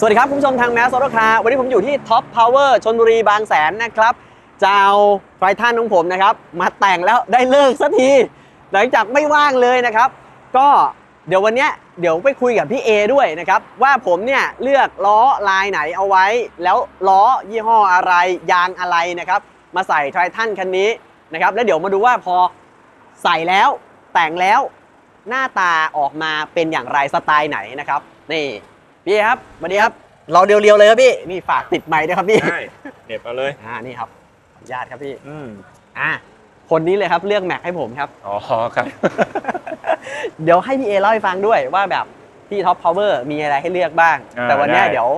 สวัสดีครับ คุณผู้ชมทางแมสโซโลคาวันนี้ผมอยู่ที่ท็อปพาวเวอร์ชนบุรีบางแสนนะครับจะเอาไฟท่านของผมนะครับ มาแต่งแล้วได้เลิกสักที หลังจากไม่ว่างเลยนะครับ ก็เดี๋ยววันนี้เดี๋ยวไปคุยกับพี่เอด้วยนะครับ ว่าผมเนี่ยเลือกล้อลายไหนเอาไว้ แล้วล้อยี่ห้ออะไรยางอะไรนะครับ มาใส่ไททันคันนี้นะครับ แล้วเดี๋ยวมาดูว่าพอใส่แล้วแต่งแล้วหน้าตาออกมาเป็นอย่างไรสไตล์ไหนนะครับนี่ พี่ครับสวัสดีครับ เราเรียวๆเลยครับพี่ นี่ฝากติดไมค์ด้วยครับพี่ ใช่เหน็บเอาเลย อ่า นี่ครับขออนุญาตครับพี่ อืมอ่า คนนี้เลยครับเลือกแม็กให้ผมครับ อ๋อครับ เดี๋ยวให้พี่เอเล่าให้ฟังด้วยว่าแบบที่ท็อปพาวเวอร์มีอะไรให้เลือกบ้าง อ่าแต่วันเนี้ยได้ เดี๋ยว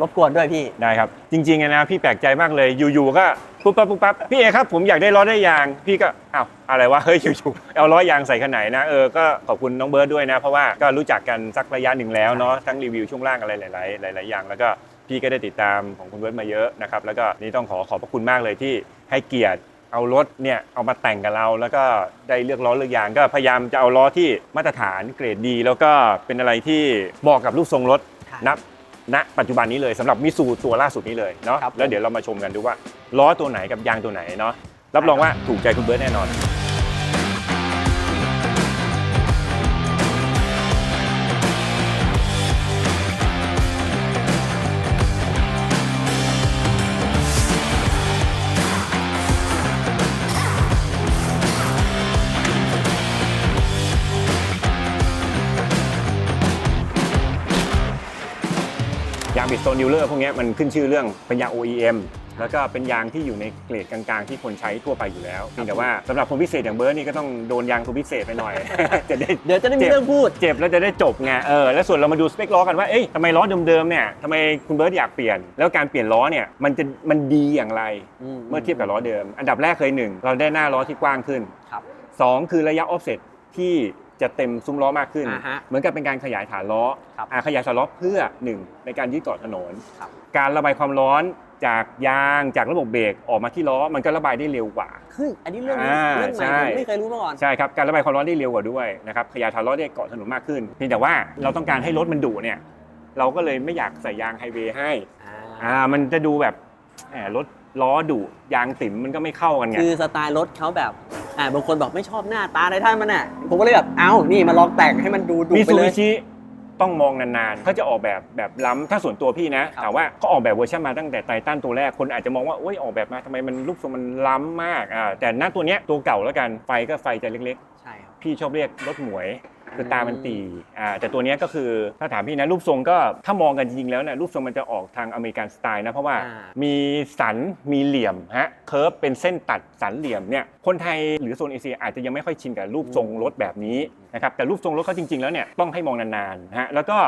รบกวนด้วยพี่ ได้ครับ จริงๆอะนะพี่แปลกใจมากเลยอยู่ๆก็ ปุ๊บปั๊บปุ๊บปั๊บพี่เอครับผมอยากได้ล้อได้ยาง พี่ก็อ้าวอะไรวะเฮ้ยอยู่ๆเอาล้อยางใส่ขนาดไหนนะเออก็ขอบคุณน้องเบิร์ดด้วยนะ เพราะว่าก็รู้จักกันสักระยะหนึ่งแล้วเนาะทั้งรีวิวช่วงล่างอะไรหลายๆหลายๆอย่างแล้วก็พี่ก็ได้ติดตามของคุณเบิร์ดมาเยอะนะครับแล้วก็นี่ต้องขอขอบพระคุณมากเลยที่ให้เกียรติเอารถเนี่ยเอามาแต่งกับเราแล้วก็ได้เลือกล้อเลือกยางก็พยายามจะเอาล้อที่มาตรฐานเกรดดี แล้วก็เป็นอะไรที่เหมาะกับรูปทรงรถครับนับ ณปัจจุบันนี้เลยสำหรับมิซูตัวล่าสุดนี้เลยเนาะครับแล้วเดี๋ยวเรามาชมกันดูว่าล้อตัวไหนกับยางตัวไหนเนาะรับรองว่าถูกใจคุณเบิร์ตแน่นอน นดิวเลอร์พวกเนี้ยมันขึ้นชื่อเรื่องเป็นยาง OEM แล้วก็เป็นยางที่อยู่ในเกรดกลางๆ ที่คนใช้ทั่วไปอยู่แล้วเพียงแต่ว่าสำหรับคนพิเศษอย่างเบิร์ตนี่ก็ต้องโดนยางตัวพิเศษไปหน่อยจะได้เดี๋ยวจะได้มีเจ็บเรื่องพูด เจ็บแล้วจะได้จบไงเออแล้วส่วนเรามาดูสเปคล้อกันว่าเอ้ยทำไมล้อเดิมๆเนี่ยทำไมคุณเบิร์ตอยากเปลี่ยน แล้วการเปลี่ยนล้อเนี่ยมันจะมันดีอย่างไรเมื่อเทียบกับล้อเดิม อันดับแรกเลยหนึ่งเราได้หน้าล้อที่กว้างขึ้นครับสองคือระยะออฟเซ็ตที่ จะเต็มซุ้มล้อมากขึ้น อ่าฮะเหมือนกับเป็นการขยายฐานล้อครับอ่าขยายฐานล้อเพื่อหนึ่งในการยืดเกาะถนน ครับ การระบายความร้อนจากยางจากระบบเบรกออกมาที่ล้อมันก็ระบายได้เร็วกว่าคืออันนี้เรื่องนี้อ่าเรื่องใหม่ใช่ ผมไม่เคยรู้มาก่อน ใช่ครับการระบายความร้อนได้เร็วกว่าด้วยนะครับขยายฐานล้อได้เกาะถนนมากขึ้นเพียงแต่ว่าเราต้องการให้รถมันดุเนี่ยเราก็เลยไม่อยากใส่ยางไฮเวย์ให้อ่ามันจะดูแบบแหมรถ ล้อดุยางติ๋มมันก็ไม่เข้ากันไงคือสไตล์รถเขาแบบอ่าบางคนบอกไม่ชอบหน้าตาในท่านมันน่ะผมก็เลยแบบเอ้านี่มาลองแต่งให้มันดูดุมิไปซูเลบิย ชิต้องมองนานๆเขาจะออกแบบแบบล้ำถ้าส่วนตัวพี่นะครับถามว่าเขาออกแบบเวอร์ชันมาตั้งแต่ไททันตัวแรกคนอาจจะมองว่าโอ้ยออกแบบมาทำไมมันรูปทรงมันล้ำมากอ่าแต่หน้าตัวเนี้ยตัวเก่าแล้วกันไฟก็ไฟจะเล็กใช่ครับ ๆ พี่ชอบเรียกรถหมวย คือตามันอืมตีอ่าแต่ตัวเนี้ยก็คือถ้าถามพี่นะรูปทรงก็ถ้ามองกันจริงๆแล้วเนี่ยรูปทรงมันจะออกทางอเมริกันสไตล์นะเพราะว่าอ่ามีสันมีเหลี่ยมฮะเคิร์ฟเป็นเส้นตัดสันเหลี่ยมเนี่ยคนไทยหรือโซนเอเชียอาจจะยังไม่ค่อยชินกับรูปทรงรถแบบนี้นะครับแต่รูปทรงรถเขาจริงๆแล้วเนี่ยต้องให้มองนานๆฮะแล้วก็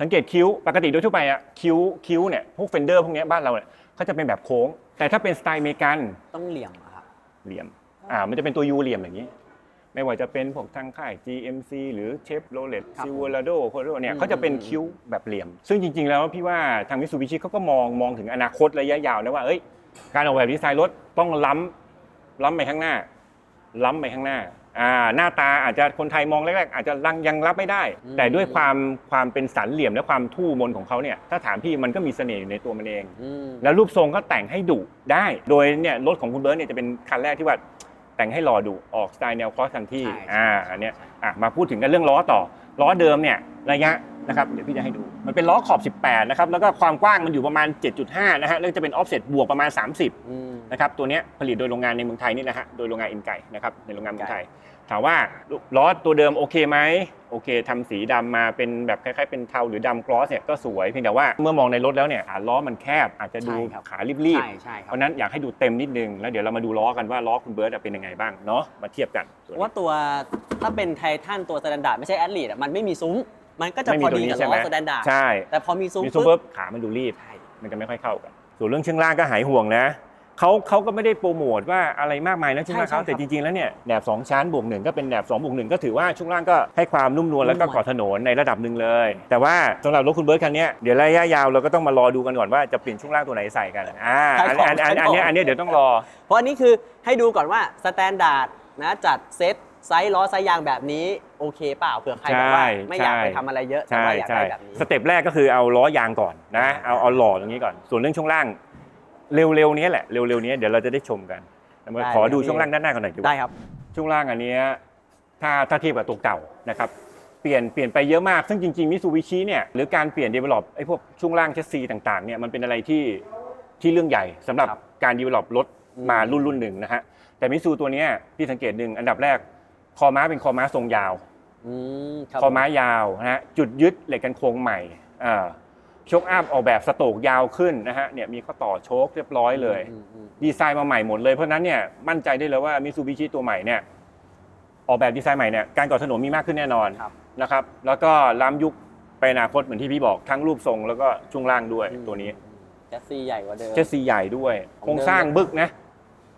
สังเกตคิ้วปกติโดยทั่วไปอะคิ้วคิ้วเนี่ยพวกเฟนเดอร์พวกเนี้ยบ้านเราเนี่ยเขาจะเป็นแบบโค้ง แต่ถ้าเป็นสไตล์อเมริกัน ต้องเหลี่ยมอะครับ เหลี่ยม อ่า มันจะเป็นตัวยูเหลี่ยมอย่างนี้ ไม่ว่าจะเป็นพวกทางค่าย GMC หรือเชฟโรเลตครับซิวลาโดโคโรเนี่ยอืมเขาจะเป็นคิ้วแบบเหลี่ยม ซึ่งจริง ๆ แล้วพี่ว่าทางมิ t ซูบิชิเขาก็มองมองถึงอนาคตระยะยาวนะว่าเอ้ยการออกแบบดีไซน์รถต้องล้ำล้ำไปข้างหน้า ล้ำไปข้างหน้าอ่าหน้าตาอาจจะคนไทยมองแรกๆอาจจะยังยังรับไม่ได้อืมแต่ด้วยความความเป็นสันเหลี่ยมและความทู่มนของเขาเนี่ยถ้าถามพี่มันก็มีเสน่ห์อยู่ในตัวมันเองอืมแล้วรูปทรงก็แต่งให้ดุได้ โดยเนี่ยรถของคุณเบิร์ตเนี่ยจะเป็นคันแรกที่ว่า แต่งให้หล่อดุออกสไตล์แนวคอสคันที่ใช่ใช่อ่าอันเนี้ยอะมาพูดถึงกันเรื่องล้อต่อ ล้อเดิมเนี่ยระยะนะครับเดี๋ยวพี่จะให้ดู มันเป็นล้อขอบ 18 นะครับ แล้วก็ความกว้างมันอยู่ประมาณ 7.5 นะฮะแล้วจะเป็นออฟเซ็ตบวกประมาณ 30อืมนะครับ ตัวเนี้ยผลิตโดยโรงงานในเมืองไทยนี่นะฮะ โดยโรงงานอินไก่นะครับ ในโรงงานเมืองไทย ถามว่าล้อตัวเดิมโอเคไหมโอเคทำสีดำมาเป็นแบบคล้ายๆเป็นเทาหรือดำกลอสเนี่ยก็สวยเพียงแต่ว่าเมื่อมองในรถแล้วเนี่ยขาล้อมันแคบอาจจะดูใช่ครับขารีบใช่ใช่ๆคเพรับราะฉะนั้นอยากให้ดูเต็มนิดนึงแล้วเดี๋ยวเรามาดูล้อกันว่าล้อคุณเบิร์ตอะเป็นยังไงบ้างเนาะมาเทียบกันเพราะว่าตัวถ้าเป็นไททันตัวสแตนดาร์ดไม่ใช่แอดลีดมันไม่มีซุ้มมันก็จะไม่พมีอตัวดีนี้กับใช่ล้ไหมอสแตนดาร์ดใช่แต่พอมีซุ้มมีซูเปอปุ๊บร์ขามันดูรีบใช่มันจะไม่ค่อยเข้ากันส่วนเรื่องเชื่องล่างก็หายห่วงนะ เขาเขาก็ไม่ได้โปรโมทว่าอะไรมากมายนะช่วงล่างเขาแต่จริงๆแล้วเนี่ยแหนบสองชั้นบวกหนึ่งก็เป็นแหนบสองบวกหนึ่งก็ถือว่าช่วงล่างก็ให้ความนุ่มนวลแล้วก็เกาะถนนในระดับหนึ่งเลย แต่ว่าสำหรับรถคุณเบิร์ตคันเนี้ยเดี๋ยวระยะยาวเราก็ต้องมารอดูกันก่อนว่าจะเปลี่ยนช่วงล่างตัวไหนใส่กันอ่าอันอันอันอันเนี้ยอันเนี้ยเดี๋ยวต้องรอ เพราะอันนี้คือให้ดูก่อนว่าสแตนดาร์ดนะจัดเซตไซส์ล้อไซส์ยางแบบนี้โอเคเปล่าเผื่อใครแบบว่าใช่ไม่อยากใช่ ไปทำอะไรเยอะแต่ใช่ว่าอยากใช่ได้แบบนี้ สเต็ปแรกก็คือเอาล้อยางก่อนนะ เอาเอาหล่อตรงนี้ก่อน ส่วนเรื่องช่วงล่าง เร็วๆนี้แหละเร็วๆนี้เดี๋ยวเราจะได้ชมกันแต่มาได้ขอดูครับ ช่วงล่างด้านหน้าก่อนหน่อยดีกว่าได้ครับ ช่วงล่างอันเนี้ยถ้าถ้าเทียบกับตัวเก่านะครับเปลี่ยนเปลี่ยนไปเยอะมาก ซึ่งจริงๆมิซูบิชิเนี่ยหรือการเปลี่ยน develop ไอ้พวกช่วงล่างเชสซีต่างๆเนี่ยมันเป็นอะไรที่ที่เรื่องใหญ่สำหรับครับการ develop รถอืม มารุ่นรุ่นหนึ่งนะฮะแต่มิซูตัวเนี้ยพี่สังเกตหนึ่งอันดับแรกคอม้าเป็นคอม้าทรงยาว อืมครับคอม้ายาวนะฮะจุดยึดเหล็กกันโค้งใหม่อ่า โชคอัพออกแบบสโตกยาวขึ้นนะฮะเนี่ยมีข้อต่อโชคเรียบร้อยเลยอืมอืมดีไซน์มาใหม่หมดเลยเพราะฉะนั้นเนี่ยมั่นใจได้เลยว่ามิ t ูบิชิตัวใหม่เนี่ยออกแบบดีไซน์ใหม่เนี่ยการก่อถนนมีมากขึ้นแน่นอนครับนะครับแล้วก็ล้ำยุคไปอนาคตเหมือนที่พี่บอกทั้งรูปทรงแล้วก็ช่วงล่างด้วยอืมตัวนี้แชสซีใหญ่กว่าเดิมเจสซีใหญ่ด้วยของโครงสร้างบึกนะ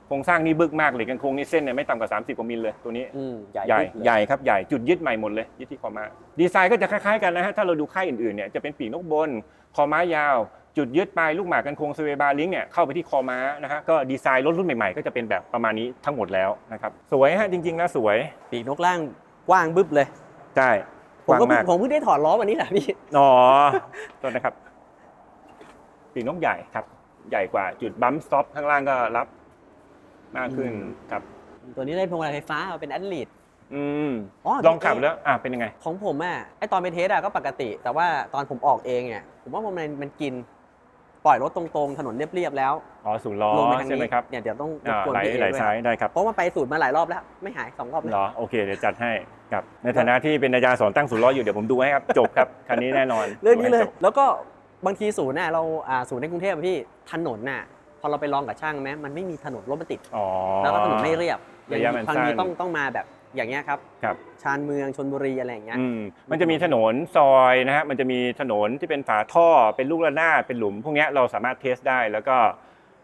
โครงสร้างนี่บึกมากเลยกันโครงนี่เส้นเนี่ยไม่ต่ำกว่า 30 กว่ามิลเลยตัวนี้อืมใหญ่ใหญ่ปึ๊กเลยใหญ่ครับใหญ่จุดยึดใหม่หมดเลยยึดที่คอม้าดีไซน์ก็จะคล้ายๆกันนะฮะถ้าเราดูค่ายอื่นๆเนี่ยจะเป็นปีกนกบนคอม้ายาว จุดยึดปลายลูกหมากกันโครงสเวบาลิงเนี่ยเข้าไปที่คอม้านะฮะก็ดีไซน์รถรุ่นใหม่ๆ ก็จะเป็นแบบประมาณนี้ทั้งหมดแล้วนะครับสวยฮะจริงๆนะสวยปีกนกล่างกว้างบึ้บเลยใช่กผมว้างก็เพิ่มางกผมเพิ่งได้ถอดล้อวันนี้แหละพี่ อ๋อต้นนะครับปีกนกใหญ่ครับ ใหญ่กว่าจุดบัมป์สต็อปข้างล่างก็รับ มากขึ้นอืมครับ ตัวนี้ได้พวงมาลัยไฟฟ้าเอาเป็นแอดลีด อืมอ๋อ ลองขับแล้วอะเป็นยังไง ของผมอะไอตอนไปเทสอะก็ปกติ แต่ว่าตอนผมออกเองเนี่ยผมว่ามันมันกิน ปล่อยรถตรงๆ ถนนเรียบๆแล้วอ๋อศูนย์ล้อลงไปทางใช่นี้ไหมครับเนี่ยเดี๋ยวต้องรบอ่ากวนไหลพี่เอไหลด้วยซ้ายได้ครับ เพราะว่าไปสูตรมาหลายรอบแล้ว ไม่หายสองรอบเลยเหรอโอเคเดี๋ยวจัดให้ครับในฐานะที่เป็นอาจารย์สอนตั้งศูนย์ล้ออยู่เดี๋ยวผมดูให้ครับ จบครับคันนี้แน่นอนเรื่องนี้เลย ดูให้จบแล้วก็บางทีศูนย์น่ะเราอ่าศูนย์ในกรุงเทพอะพี่ถนนน่ะ พอเราไปลองกับช่างไหมมันไม่มีถนนรถมันติด อ๋อ แล้วก็ถนนไม่เรียบอย่างระยะมันบางทีสั้น ต้องต้องมาแบบอย่างเงี้ยครับ ครับ ชานเมืองชนบุรีอะไรอย่างเงี้ย อืมมันจะมีถนนซอยนะฮะ มันจะมีถนนที่เป็นฝาท่อ เป็นลูกระนาด เป็นหลุม พวกเนี้ยเราสามารถเทสได้แล้วก็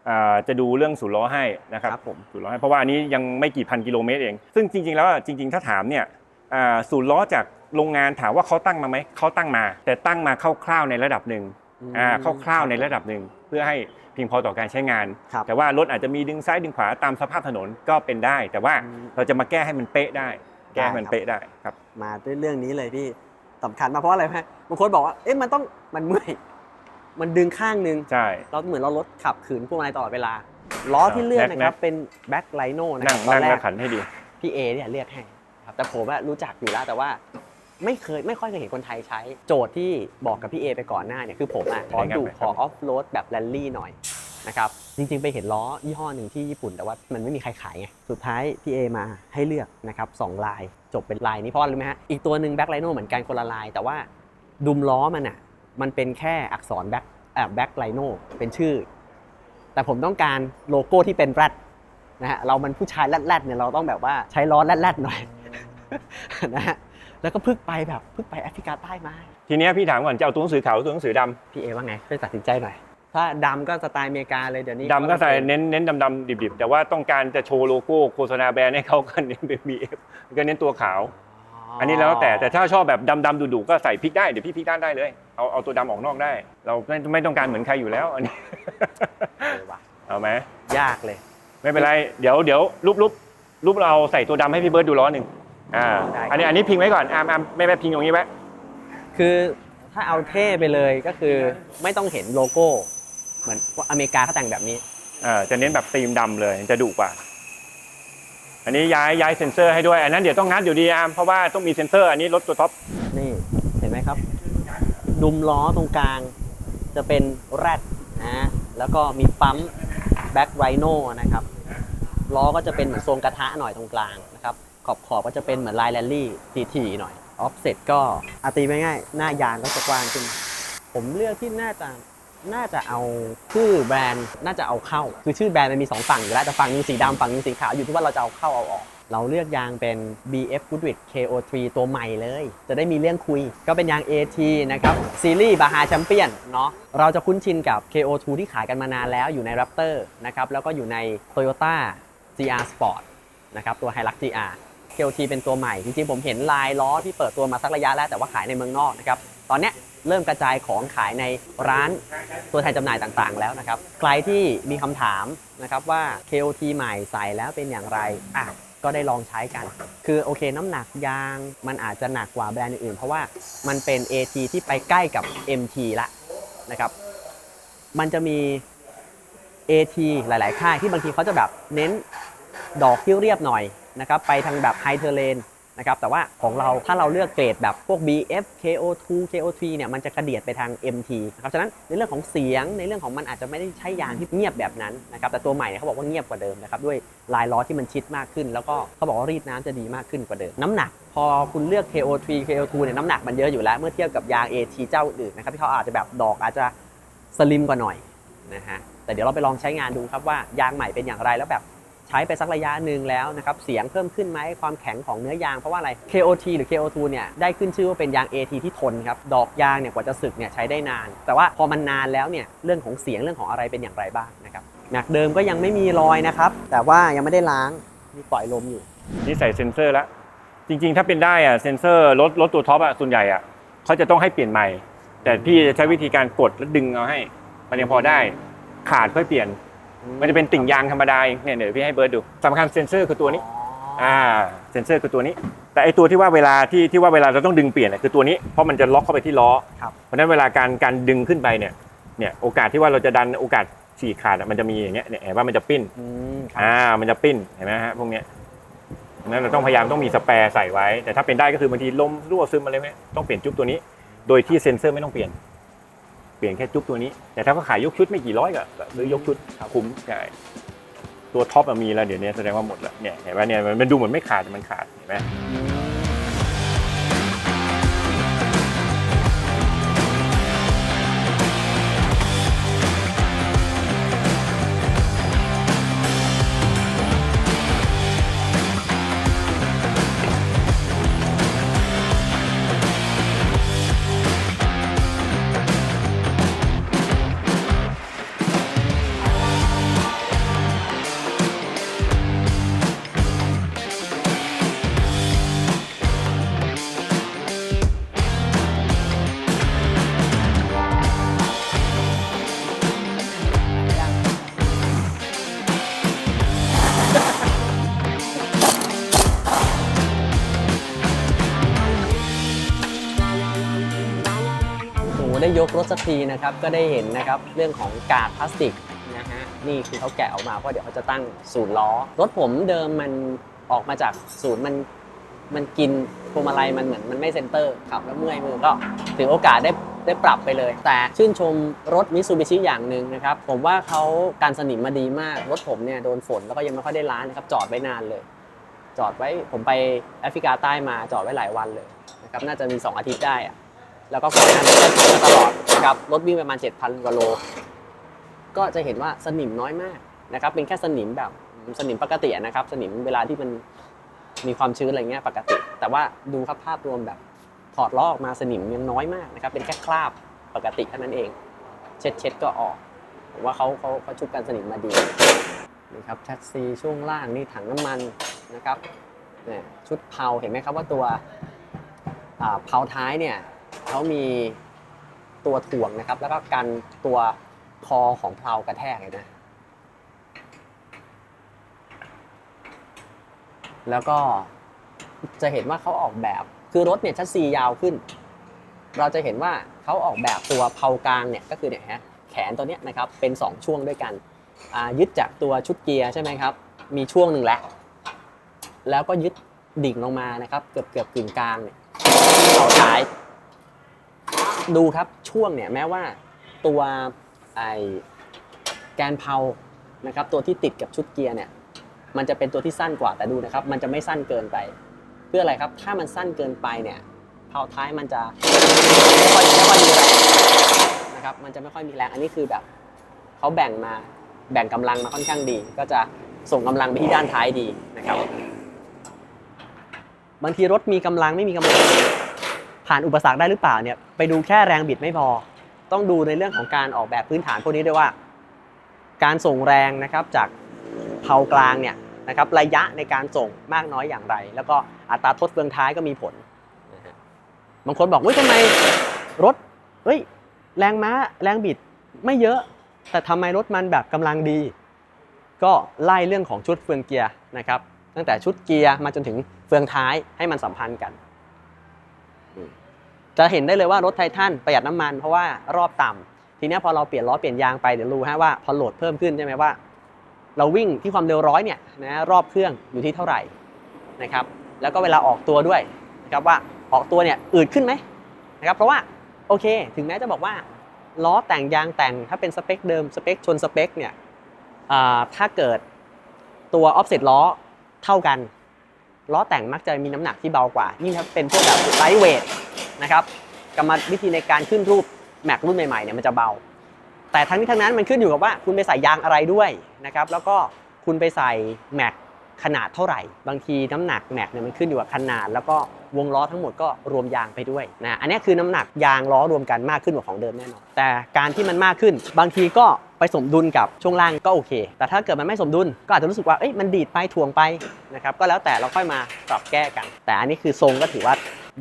อ่าจะดูเรื่องศูนย์ล้อให้นะครับครับผมศูนย์ล้อให้เพราะว่าอันนี้ยังไม่กี่พันกิโลเมตรเอง ซึ่งจริงๆแล้วอะจริง ๆ ถ้าถามเนี่ยอ่าศูนย์ล้อจากโรงงานถามว่าเขาตั้งมาไหม เขาตั้งมา แต่ตั้งมาคร่าวๆในระดับหนึ่ง อ่าคร่าวๆในระดับหนึ่งเพื่อให้เพียงพอต่อการใช้งาน ครับแต่ว่ารถอาจจะมีดึงซ้ายดึงขวาตามสภาพถนนก็เป็นได้ แต่ว่าอืมเราจะมาแก้ให้มันเป๊ะได้ แก้ให้มันได้ครับ เป๊ะได้ครับมาด้วยเรื่องนี้เลยพี่สำคัญมากเพราะอะไรไหมบางคนบอกว่าเอ๊ะมันต้องมันเมื่อยมันดึงข้างนึง ใช่ เราเหมือนเรารถขับขืนพวงมาลัยตลอดเวลา ล้อที่เลือกนะครับเป็นแบ็คไลโน่นะคนั่รังบตอนั่นงแรแล้วกขันให้ดี พี่เอเนี่ยเลือกให้ครับแต่ผมอะรู้จักอยู่แล้วแต่ว่า ไม่เคยไม่ค่อยเคยเห็นคนไทยใช้ โจทย์ที่บอกกับพี่เอไปก่อนหน้าเนี่ยคือผมอะขอเป็นไงดูครับขอออฟโรดแบบแรลลี่หน่อยนะครับจริง ๆ ไปเห็นล้อยี่ห้อหนึ่งที่ญี่ปุ่นแต่ว่ามันไม่มีใครขายไงสุดท้ายพี่เอมาให้เลือกนะครับสองลายจบเป็นลายนี้เพราะอะไรรู้ไหมฮะอีกตัวหนึ่งแบ็คไลโน่เหมือนกันคนละลาย แต่ว่าดุมล้อมันอะมันเป็นแค่อักษรแบ็คแอบแบ็คไลโน่เป็นชื่อ แต่ผมต้องการโลโก้ที่เป็นแรดนะฮะเรามันผู้ชายแรดๆเนี่ยเราต้องแบบว่าใช้ล้อแรดๆหน่อยนะฮะ แล้วก็พึ่งไปแบบพึ่งไปแอฟริกาใต้มา ทีเนี้ยพี่ถามก่อนจะเอาตัวหนังสือขาวหรือตัวหนังสือดำพี่เอว่าไงช่วยตัดสินใจหน่อยถ้าดำก็สไตล์อเมริกาเลยเดี๋ยวนี้ดำก็ใส่เน้นเน้นดำๆดิบๆ แต่ว่าต้องการจะโชว์โลโก้โฆษณาแบรนด์ให้เขาก็เน้นเป็น BF ก็เน้นตัวขาว อันนี้แล้วแต่แต่ถ้าชอบแบบดำๆดุๆก็ใส่พริกได้เดี๋ยวพี่พริกด้านได้เลยเอาเอาตัวดำออกนอกได้ เราไม่ไม่ต้องการเหมือนใครอยู่แล้วอันนี้เออว่ะเอาไหมยากเลย ไม่เป็นไร เดี๋ยวเดี๋ยวรูปรูปรูปเราใส่ตัวดำให้พี่เบิร์ดดูล้อหนึ่ง อ่าได้ครับอันนี้อันนี้พิงไว้ก่อนอามอามไม่ไม่พิงตรงนี้ไว้คือถ้าเอาเท่ไปเลยก็คือไม่ต้องเห็นโลโก้ เหมือนว่าอเมริกาเขาแต่งแบบนี้อ่าจะเน้นแบบธีมดำเลยจะดุกว่า อันนี้ย้ายย้ายเซ็นเซอร์ให้ด้วย อันนั้นเดี๋ยวต้องงัดอยู่ดีอามเพราะว่าต้องมีเซ็นเซอร์อันนี้รถตัวท็อปนี่เห็นไหมครับ ดุมล้อตรงกลาง จะเป็นแรดนะแล้วก็มีปั๊มแบ็คไรโนนะครับล้อก็จะเป็นเหมือนทรงกระทะหน่อยตรงกลางนะครับ ขอบขอบก็จะเป็นเหมือนลายแรลลี่ทีหน่อยออฟเซ็ตก็อาตีไม่ง่าย หน้ายางก็จะกว้างขึ้น ผมเลือกที่น่าจะน่าจะเอาชื่อแบรนด์น่าจะเอาเข้า คือชื่อแบรนด์มันมี 2 ฝั่งอยู่แล้วแต่ฝั่งนึงสีดำฝั่งนึงสีขาวอยู่ที่ว่าเราจะเอาเข้าเอาออก เราเลือกยางเป็น BF Goodrich KO3 ตัวใหม่เลย จะได้มีเรื่องคุย ก็เป็นยาง AT นะครับ ซีรีส์บาฮาแชมเปี้ยนเนาะเราจะคุ้นชินกับ KO2 ที่ขายกันมานานแล้วอยู่ใน Raptor นะครับแล้วก็อยู่ใน Toyota GR Sport นะครับตัว Hilux GR KOT เป็นตัวใหม่ จริงๆ ผมเห็นลายล้อที่เปิดตัวมาสักระยะแล้วแต่ว่าขายในเมืองนอกนะครับ ตอนเนี้ยเริ่มกระจายของขายในร้านตัวแทนจำหน่ายต่างๆ แล้วนะครับ ใครที่มีคำถามนะครับว่า KOT ใหม่ใส่แล้วเป็นอย่างไรอะก็ได้ลองใช้กัน คือโอเคน้ำหนักยางมันอาจจะหนักกว่าแบรนด์อื่นๆเพราะว่ามันเป็น AT ที่ไปใกล้กับ MT ละนะครับ มันจะมี AT หลาย ๆ ค่ายที่บางทีเขาจะแบบเน้นดอกที่เรียบหน่อย นะครับไปทางแบบไฮเทอร์เลนนะครับแต่ว่าของเราถ้าเราเลือกเกรดแบบพวก BF KO2 KO3 เนี่ยมันจะกระเดียดไปทาง MT นะครับฉะนั้นในเรื่องของเสียงในเรื่องของมันอาจจะไม่ได้ใช้ยางที่เงียบแบบนั้นนะครับแต่ตัวใหม่เนี่ยเขาบอกว่าเงียบกว่าเดิมนะครับด้วยลายล้อที่มันชิดมากขึ้น แล้วก็เขาบอกว่ารีดน้ำจะดีมากขึ้นกว่าเดิมน้ำหนักพอคุณเลือก KO3 KO2 เนี่ยน้ำหนักมันเยอะอยู่แล้ว เมื่อเทียบกับยาง AT เจ้าอื่นนะครับที่เขาอาจจะแบบดอกอาจจะสลิมกว่าหน่อยนะฮะแต่เดี๋ยวเราไปลองใช้งานดูครับว่ายางใหม่เป็นอย่างไรแล้วแบบ ช้ไปสักระยะหนึ่งแล้วนะครับเสียงเพิ่มขึ้นไหมความแข็งของเนื้อยางเพราะว่าอะไร KOT หรือ KO2 เนี่ยได้ขึ้นชื่อว่าเป็นยาง AT ที่ทนครับดอกยางเนี่ยกว่าจะสึกเนี่ยใช้ได้นาน แต่ว่าพอมันนานแล้วเนี่ยเรื่องของเสียงเรื่องของอะไรเป็นอย่างไรบ้างนะครับหนักเดิมก็ยังไม่มีรอยนะครับแต่ว่ายังไม่ได้ล้างมีปล่อยลมอยู่นี่ใส่เซ็นเซอร์แล้วจริงๆ ถ้าเป็นได้อะเซ็นเซอร์รถรถตัวท็อปอะส่วนใหญ่อะเขาจะต้องให้เปลี่ยนใหม่ แต่พี่จะใช้วิธีการกดแล้วดึงเอาให้ มันยังพอได้ขาดค่อยเปลี่ยน มันจะเป็นติ่งยางธรรมดาเองเนี่ยเดี๋ยวพี่ให้เบิร์ดดูสำคัญเซ็นเซอร์คือตัวนี้อ่าเซ็นเซอร์คือตัวนี้ แต่ไอตัวที่ว่าเวลาที่ที่ว่าเวลาเราต้องดึงเปลี่ยนเนี่ยคือตัวนี้เพราะมันจะล็อกเข้าไปที่ล้อครับ เพราะฉะนั้นเวลาการการดึงขึ้นไปเนี่ยเนี่ยโอกาสที่ว่าเราจะดันโอกาสฉีกขาดอะมันจะมีอย่างเงี้ยเนี่ยเห็นว่ามันจะปิ้นอืมครับอ่ามันจะปิ้นเห็นไหมฮะพวกเนี้ยดังนั้นเราต้องพยายามต้องมีสแปร์ใส่ไว้ แต่ถ้าเป็นได้ก็คือบางทีลมรั่วซึมอะไรไหมต้องเปลี่ยนจุ๊บตัวนี้ โดยที่เซ็นเซอร์ไม่ต้องเปลี่ยนเปลี่ยนแค่จุ๊บตัวนี้ แต่ถ้าเขาขายยกชุดไม่กี่ร้อยก็ซื้อยกชุดคุ้มใช่ตัวท็อปอะมีแล้วเดี๋ยวนี้แสดงว่าหมดแล้วเนี่ยเห็นไหมเนี่ยมันดูเหมือนไม่ขาดแต่มันขาดเห็นไหม รถสักทีนะครับก็ได้เห็นนะครับเรื่องของกาดพลาสติกนะฮะนี่คือเขาแกะออกมาเพราะเดี๋ยวเขาจะตั้งศูนย์ล้อ รถผมเดิมมันออกมาจากศูนย์มันมันกินพวงมาลัยมันเหมือนมันไม่เซนเตอร์ขับแล้วเมื่อยมือก็ถือโอกาสได้ได้ปรับไปเลย แต่ชื่นชมรถมิตซูบิชิอย่างหนึ่งนะครับ ผมว่าเขาการสนิมมาดีมาก รถผมเนี่ยโดนฝนแล้วก็ยังไม่ค่อยได้ล้างนะครับ จอดไว้นานเลย จอดไว้ผมไปแอฟริกาใต้มาจอดไว้หลายวันเลยนะครับน่าจะมี 2 อาทิตย์ได้อะแล้วก็ก่อนหน้านี้ก็ตลอด นะครับรถวิ่งประมาณ 7,000กว่าโล ก็จะเห็นว่าสนิมน้อยมากนะครับ เป็นแค่สนิมแบบสนิมปกตินะครับ สนิมเวลาที่มันมีความชื้นอะไรเงี้ยปกติ แต่ว่าดูครับภาพรวมแบบถอดลอกมาสนิมยังน้อยมากนะครับ เป็นแค่คราบปกติเท่านั้นเอง เช็ดเช็ดก็ออกผมว่าเขาเขาเขาชุบกันสนิมมาดีนี่ครับแชสซีช่วงล่างนี่ถังน้ำมันนะครับเนี่ยชุดเพลาเห็นไหมครับว่าตัวเพลาท้ายเนี่ยเขามี ตัวถ่วงนะครับ แล้วก็กันตัวคอของเพลากระแทกเลยนะ แล้วก็จะเห็นว่าเขาออกแบบคือรถเนี่ยชัดซียาวขึ้น เราจะเห็นว่าเขาออกแบบตัวเพลากลางเนี่ยก็คือเนี่ยฮะแขนตัวเนี้ยนะครับเป็น 2 ช่วงด้วยกันยึดจากตัวชุดเกียร์ใช่ไหมครับ มีช่วงหนึ่งแล้ว แล้วก็ยึดดิ่งลงมานะครับ เกือบเกือบกึ่งกลางเนี่ยเขาท้าย ดูครับช่วงเนี่ยแม้ว่าตัวไอแกนเพานะครับตัวที่ติดกับชุดเกียร์เนี่ยมันจะเป็นตัวที่สั้นกว่าแต่ดูนะครับ มันจะไม่สั้นเกินไป เพื่ออะไรครับ ถ้ามันสั้นเกินไปเนี่ยเพาท้ายมันจะไม่ค่อยไม่ค่อยมีแรงนะครับมันจะไม่ค่อยมีแรงอันนี้คือแบบเขาแบ่งมาแบ่งกำลังมาค่อนข้างดี ก็จะส่งกำลังไปที่ด้านท้ายดีนะครับบางทีรถมีกำลังไม่มีกำลัง ผ่านอุปสรรคได้หรือเปล่าเนี่ยไปดูแค่แรงบิดไม่พอ ต้องดูในเรื่องของการออกแบบพื้นฐานพวกนี้ด้วยว่า การส่งแรงนะครับจากเพากลางเนี่ยนะครับระยะในการส่งมากน้อยอย่างไร แล้วก็อัตราทดเฟืองท้ายก็มีผลบางคนบอกว่าทำไมรถเฮ้ยแรงม้าแรงบิดไม่เยอะ แต่ทำไมรถมันแบบกำลังดี ก็ไล่เรื่องของชุดเฟืองเกียร์นะครับตั้งแต่ชุดเกียร์มาจนถึงเฟืองท้ายให้มันสัมพันธ์กัน จะเห็นได้เลยว่ารถไททันประหยัดน้ำมันเพราะว่ารอบต่ำทีนี้พอเราเปลี่ยนล้อเปลี่ยนยางไปเดี๋ยวรู้ฮะว่าพอโหลดเพิ่มขึ้นใช่ไหมว่า เราวิ่งที่ความเร็วร้อยเนี่ยนะรอบเครื่องอยู่ที่เท่าไหร่นะครับแล้วก็เวลาออกตัวด้วยนะครับว่าออกตัวเนี่ยอืดขึ้นไหมนะครับเพราะว่าโอเค ถึงแม้จะบอกว่าล้อแต่งยางแต่งถ้าเป็นสเปคเดิมสเปคชนสเปคเนี่ยถ้าเกิดตัวออฟเซ็ตล้อเท่ากัน ล้อแต่งมักจะมีน้ำหนักที่เบากว่า ยิ่งถ้าเป็นพวกแบบไลท์เวทนะครับกรรมวิธีในการขึ้นรูปแม็กรุ่นใหม่ๆเนี่ยมันจะเบา แต่ทั้งนี้ทั้งนั้นมันขึ้นอยู่กับว่าคุณไปใส่ยางอะไรด้วยนะครับแล้วก็คุณไปใส่แม็กขนาดเท่าไหร่ บางทีน้ำหนักแม็กเนี่ยมันขึ้นอยู่กับขนาดแล้วก็ วงล้อทั้งหมดก็รวมยางไปด้วยนะอันนี้คือน้ำหนักยางล้อรวมกันมากขึ้นกว่าของเดิมแน่นอนแต่การที่มันมากขึ้น บางทีก็ไปสมดุลกับช่วงล่างก็โอเค แต่ถ้าเกิดมันไม่สมดุลก็อาจจะรู้สึกว่าเอ้ยมันดีดไปถ่วงไปนะครับก็แล้วแต่เราค่อยมาปรับแก้กัน แต่อันนี้คือทรงก็ถือว่า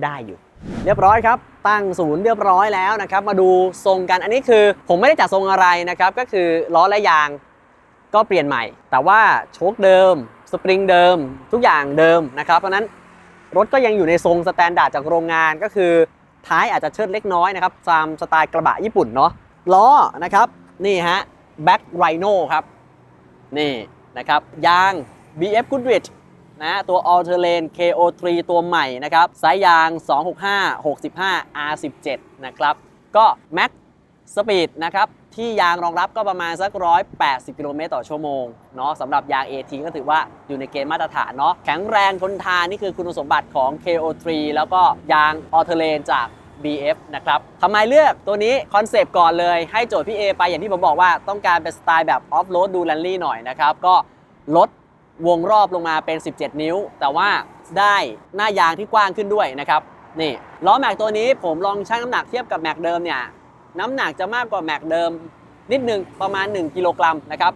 ได้อยู่ เรียบร้อยครับ ตั้งศูนย์เรียบร้อยแล้วนะครับ มาดูทรงกันอันนี้คือ ผมไม่ได้จัดทรงอะไรนะครับ ก็คือล้อและยางก็เปลี่ยนใหม่ แต่ว่าโชคเดิม สปริงเดิม ทุกอย่างเดิมนะครับเพราะนั้น รถก็ยังอยู่ในทรงสแตนดาร์ดจากโรงงานก็คือท้ายอาจจะเชิดเล็กน้อยนะครับตามสไตล์กระบะญี่ปุ่นเนาะล้อนะครับนี่ฮะแบ็คไรโน่ครับนี่นะครับยาง BF Goodrich นะตัว All Terrain KO3 ตัวใหม่นะครับสายยาง 265 65 R17 นะครับก็ Max Speed นะครับ ที่ยางรองรับก็ประมาณสัก 180 กิโลเมตรต่อชั่วโมงเนาะสำหรับยาง AT ก็ถือว่าอยู่ในเกณฑ์มาตรฐานเนาะแข็งแรงทนทานนี่คือคุณสมบัติของ KO3 แล้วก็ยาง All Terrain จาก BF นะครับทำไมเลือกตัวนี้คอนเซปต์ก่อนเลยให้โจทย์พี่เอไปอย่างที่ผมบอกว่าต้องการเป็นสไตล์แบบออฟโรดดูแลนลี่หน่อยนะครับ ก็ลดวงรอบลงมาเป็น 17 นิ้ว แต่ว่าได้หน้ายางที่กว้างขึ้นด้วยนะครับนี่ล้อแม็กตัวนี้ผมลองชั่งน้ำหนักเทียบกับแม็กเดิมเนี่ย น้ำหนักจะมากกว่าแม็กเดิม นิดนึงประมาณ 1 กิโลกรัมนะครับ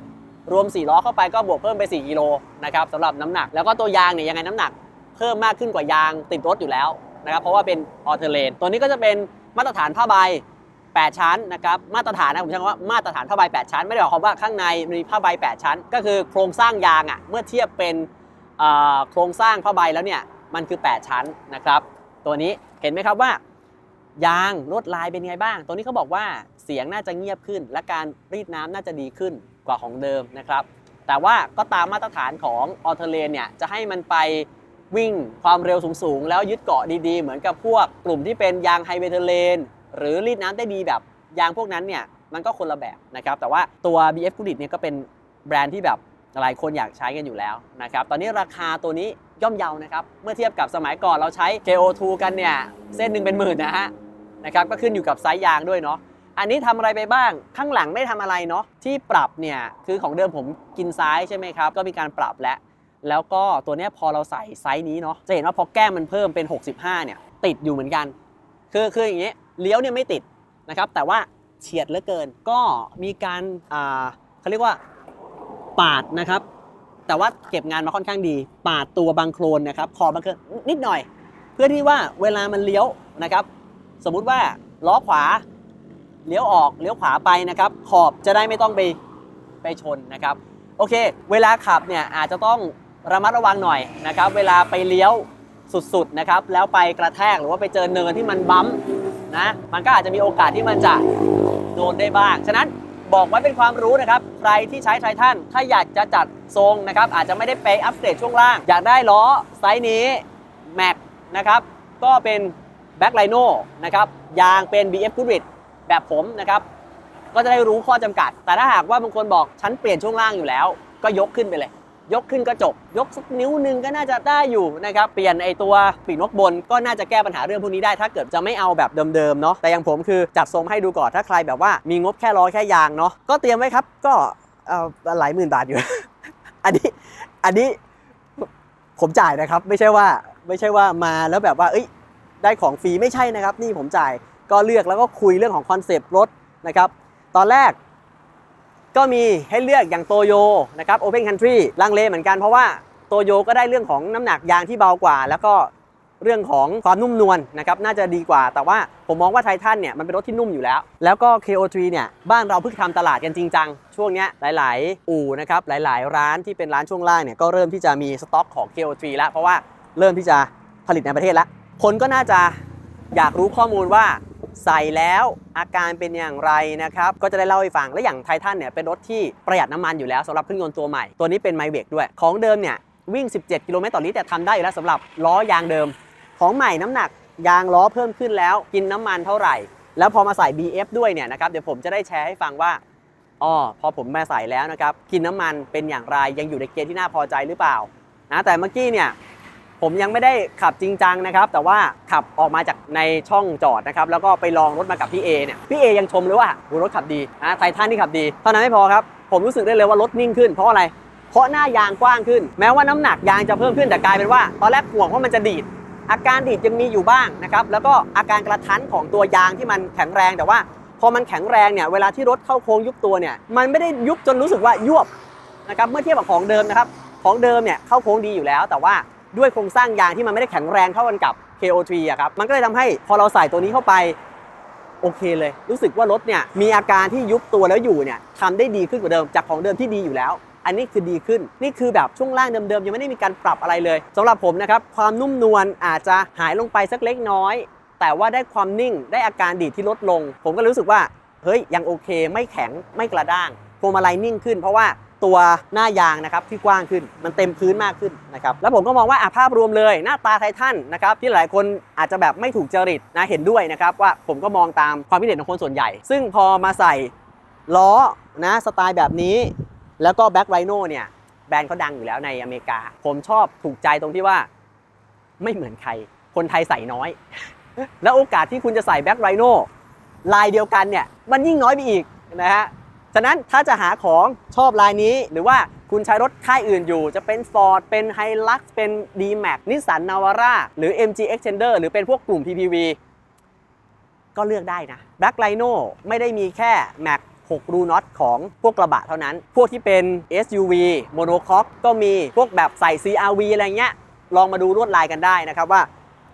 รวม 4 ล้อเข้าไปก็บวกเพิ่มไป 4 กิโลนะครับสำหรับน้ำหนัก แล้วก็ตัวยางเนี่ยยังไงน้ำหนักเพิ่มมากขึ้นกว่ายางติดรถอยู่แล้วนะครับเพราะว่าเป็นออเทเลนตัวนี้ก็จะเป็นมาตรฐานผ้าใบ 8 ชั้นนะครับมาตรฐานนะผมใช้คำว่ามาตรฐานผ้าใบ 8 ชั้น ไม่ได้หมายความว่าข้างในมีผ้าใบ 8 ชั้น ก็คือโครงสร้างยางอะเมื่อเทียบเป็นโครงสร้างผ้าใบแล้วเนี่ยมันคือ 8 ชั้นนะครับตัวนี้เห็นไหมครับว่า ยางลวดลายเป็นไงบ้าง ตัวนี้เขาบอกว่าเสียงน่าจะเงียบขึ้น และการรีดน้ำน่าจะดีขึ้นกว่าของเดิมนะครับ แต่ว่าก็ตามมาตรฐานของออเทเลนเนี่ยจะให้มันไปวิ่งความเร็วสูงๆ แล้วยึดเกาะดีๆ เหมือนกับพวกกลุ่มที่เป็นยางไฮเวย์เทเลนหรือรีดน้ำได้ดีแบบยางพวกนั้นเนี่ยมันก็คนละแบบนะครับ แต่ว่าตัว BF g o o d i t เนี่ยก็เป็นแบรนด์ที่แบบหลายคนอยากใช้กันอยู่แล้วนะครับ ตอนนี้ราคาตัวนี้ย่อมเยานะครับ เมื่อเทียบกับสมัยก่อนเราใช้ KO2 กันเนี่ย เส้นหนึ่งเป็นหมื่นนะฮะ นะครับก็ขึ้นอยู่กับไซส์ยางด้วยเนาะอันนี้ทำอะไรไปบ้าง ข้างหลังไม่ได้ทำอะไรเนาะที่ปรับเนี่ยคือของเดิมผมกินซ้ายใช่ไหมครับ ก็มีการปรับแล้ว แล้วก็ตัวเนี้ยพอเราใส่ไซส์นี้เนาะจะเห็นว่าพอแก้มมันเพิ่มเป็น 65 เนี่ย ติดอยู่เหมือนกัน คือคืออย่างนี้เลี้ยวเนี่ยไม่ติดนะครับแต่ว่าเฉียดเหลือเกิน ก็มีการอ่าเขาเรียกว่าปาดนะครับ แต่ว่าเก็บงานมาค่อนข้างดี ปาดตัวบางโครนนะครับขอบบางโครนนิดหน่อย เพื่อที่ว่าเวลามันเลี้ยวนะครับ สมมุติว่าล้อขวาเลี้ยวออกเลี้ยวขวาไปนะครับ ขอบจะได้ไม่ต้องไปไปชนนะครับ โอเค เวลาขับเนี่ยอาจจะต้องระมัดระวังหน่อยนะครับ เวลาไปเลี้ยวสุดๆนะครับ แล้วไปกระแทกหรือว่าไปเจอเนินที่มันบัมนะมันก็อาจจะมีโอกาสที่มันจะโดนได้บ้าง ฉะนั้นบอกไว้เป็นความรู้นะครับ ใครที่ใช้ไททันถ้าอยากจะจัดทรงนะครับ อาจจะไม่ได้ไปอัปเกรดช่วงล่าง อยากได้ล้อไซส์นี้แม็กนะครับ ก็เป็น แบ็คไลโน่นะครับยางเป็น BF Goodrich แบบผมนะครับ ก็จะได้รู้ข้อจำกัด แต่ถ้าหากว่าบางคนบอกฉันเปลี่ยนช่วงล่างอยู่แล้ว ก็ยกขึ้นไปเลย ยกขึ้นก็จบ ยกสักนิ้วหนึงก็น่าจะได้อยู่นะครับ เปลี่ยนไอตัวปีกนกบน ก็น่าจะแก้ปัญหาเรื่องพวกนี้ได้ ถ้าเกิดจะไม่เอาแบบเดิมๆเนาะ แต่อย่างผมคือจัดทรงให้ดูก่อน ถ้าใครแบบว่ามีงบแค่ล้อแค่ยางเนาะ ก็เตรียมไว้ครับ ก็เอ่อหลายหมื่นบาทอยู่ อันนี้ อันนี้ผมจ่ายนะครับ ไม่ใช่ว่า ไม่ใช่ว่ามาแล้วแบบว่า เอ้ย ได้ของฟรีไม่ใช่นะครับ นี่ผมจ่ายก็เลือกแล้วก็คุยเรื่องของคอนเซปต์รถนะครับ ตอนแรกก็มีให้เลือกอย่างโตโยนะครับ Open Country ลังเลเหมือนกันเพราะว่าโตโยก็ได้เรื่องของน้ำหนักยางที่เบากว่า แล้วก็เรื่องของความนุ่มนวลนะครับน่าจะดีกว่า แต่ว่าผมมองว่าไททันเนี่ยมันเป็นรถที่นุ่มอยู่แล้ว แล้วก็ KO3 เนี่ยบ้านเราเพิ่งทำตลาดกันจริงจัง ช่วงนี้หลาย ๆ อู่นะครับหลาย ๆ ร้านที่เป็นร้านช่วงล่างเนี่ยก็เริ่มที่จะมีสต็อกของ KO3 แล้วเพราะว่าเริ่มที่จะผลิตในประเทศแล้ว คนก็น่าจะอยากรู้ข้อมูลว่าใส่แล้วอาการเป็นอย่างไรนะครับ ก็จะได้เล่าให้ฟัง และอย่างไททันเนี่ยเป็นรถที่ประหยัดน้ำมันอยู่แล้วสำหรับเครื่องยนต์ตัวใหม่ ตัวนี้เป็นไมเบกด้วย ของเดิมเนี่ยวิ่ง 17 กิโลเมตรต่อลิตรแต่ทำได้อยู่แล้วสำหรับล้อยางเดิม ของใหม่น้ำหนักยางล้อเพิ่มขึ้นแล้วกินน้ำมันเท่าไหร่ แล้วพอมาใส่ BF ด้วยเนี่ยนะครับเดี๋ยวผมจะได้แชร์ให้ฟังว่าอ๋อพอผมมาใส่แล้วนะครับกินน้ำมันเป็นอย่างไรยังอยู่ในเกณฑ์ที่น่าพอใจหรือเปล่านะแต่เมื่อกี้เนี่ย ผมยังไม่ได้ขับจริงจังนะครับ แต่ว่าขับออกมาจากในช่องจอดนะครับ แล้วก็ไปลองรถมากับพี่เอเนี่ย พี่เอยังชมเลยว่าโหรถขับดีนะไททันที่ขับดี เท่านั้นไม่พอครับ ผมรู้สึกได้เลยว่ารถนิ่งขึ้น เพราะอะไร เพราะหน้ายางกว้างขึ้น แม้ว่าน้ำหนักยางจะเพิ่มขึ้น แต่กลายเป็นว่า ตอนแรกห่วงว่ามันจะดีด อาการดีดยังมีอยู่บ้างนะครับ แล้วก็อาการกระทันของตัวยางที่มันแข็งแรง แต่ว่า พอมันแข็งแรงเนี่ย เวลาที่รถเข้าโค้งยุบตัวเนี่ย มันไม่ได้ยุบจนรู้สึกว่ายวบนะครับ เมื่อเทียบกับของเดิมนะครับ ของเดิมเนี่ยเข้าโค้งดีอยู่แล้ว แต่ว่า ด้วยโครงสร้างยางที่มันไม่ได้แข็งแรงเท่ากันกับ KO3 อะครับ มันก็เลยทำให้พอเราใส่ตัวนี้เข้าไปโอเคเลย รู้สึกว่ารถเนี่ยมีอาการที่ยุบตัวแล้วอยู่เนี่ยทำได้ดีขึ้นกว่าเดิมจากของเดิมที่ดีอยู่แล้ว อันนี้คือดีขึ้น นี่คือแบบช่วงล่างเดิมๆยังไม่ได้มีการปรับอะไรเลยสำหรับผมนะครับความนุ่มนวลอาจจะหายลงไปสักเล็กน้อย แต่ว่าได้ความนิ่งได้อาการดีดที่ลดลง ผมก็รู้สึกว่าเฮ้ยยังโอเค ไม่แข็งไม่กระด้างพวงมาลัยนิ่งขึ้นเพราะว่า ตัวหน้ายางนะครับที่กว้างขึ้นมันเต็มพื้นมากขึ้นนะครับแล้วผมก็มองว่าภาพรวมเลยหน้าตาไททันนะครับที่หลายคนอาจจะแบบไม่ถูกจริตนะเห็นด้วยนะครับว่าผมก็มองตามความคิดเห็นของคนส่วนใหญ่ ซึ่งพอมาใส่ล้อนะสไตล์แบบนี้ แล้วก็แบ็ k ไรโน่เนี่ยแบรนด์เขาดังอยู่แล้วในอเมริกา ผมชอบถูกใจตรงที่ว่าไม่เหมือนใคร คนไทยใส่น้อย แล้วโอกาสที่คุณจะใส่แบ็ k ไรโน่ลายเดียวกันเนี่ยมันยิ่งน้อยไปอีกนะฮะ ฉะนั้นถ้าจะหาของชอบลายนี้ หรือว่าคุณใช้รถค่ายอื่นอยู่ จะเป็น Ford เป็น Hilux เป็น D-Max Nissan Navara หรือ MG Extender หรือเป็นพวกกลุ่ม PPV ก็เลือกได้นะ Black Rhino ไม่ได้มีแค่ Mac 6รูน็อตของพวกกระบะเท่านั้น พวกที่เป็น SUV Monocoque ก็มีพวกแบบใส่ CRV อะไรเงี้ย ลองมาดูลวดลายกันได้นะครับว่า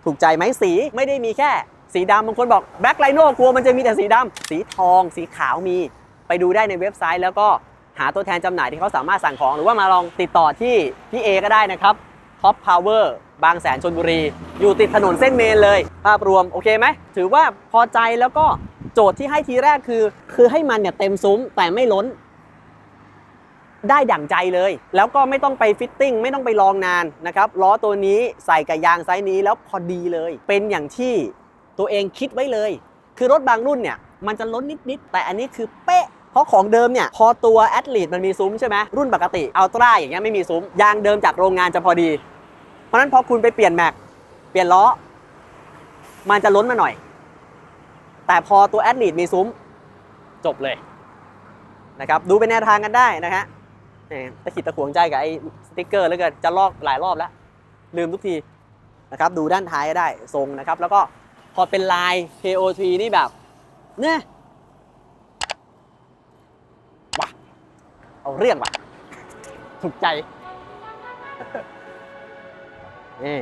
ถูกใจไหมสีไม่ได้มีแค่สีดำบางคนบอก Black Rhino กลัวมันจะมีแต่สีดำสีทองสีขาวมี ดูได้ในเว็บไซต์ แล้วก็หาตัวแทนจำหน่ายที่เขาสามารถสั่งของ หรือว่ามาลองติดต่อที่พี่เอก็ได้นะครับ Top Power บางแสนชนบุรี อยู่ติดถนนเส้นเมนเลย ภาพรวมโอเคไหม ถือว่าพอใจแล้วก็โจทย์ที่ให้ทีแรกคือ คือให้มันเนี่ยเต็มซุ้มแต่ไม่ล้น ได้ดั่งใจเลย แล้วก็ไม่ต้องไปฟิตติ้งไม่ต้องไปลองนานนะครับล้อตัวนี้ใส่กับยางไซส์นี้แล้วพอดีเลย เป็นอย่างที่ตัวเองคิดไว้เลย คือรถบางรุ่นเนี่ยมันจะล้นนิดๆแต่อันนี้คือเป๊ะ เพราะของเดิมเนี่ยพอตัวแอดลีดมันมีซุ้มใช่ไหมรุ่นปกติอัลตร้าอย่างเงี้ยไม่มีซุ้มยางเดิมจากโรงงานจะพอดี เพราะฉะนั้นพอคุณไปเปลี่ยนแม็กเปลี่ยนล้อ มันจะล้นมาหน่อย แต่พอตัวแอดลีดมีซุ้ม จบเลยนะครับดูเป็นแนวทางกันได้นะฮะแหมตะขิดตะขวงใจกับไอ้สติ๊กเกอร์แล้วเกินจะลอกหลายรอบแล้ว ลืมทุกทีนะครับดูด้านท้ายก็ได้ทรงนะครับ แล้วก็พอเป็นลาย KO3 นี่แบบเนี่ยว่ะ เอาเรื่องว่ะ ถูกใจ นี่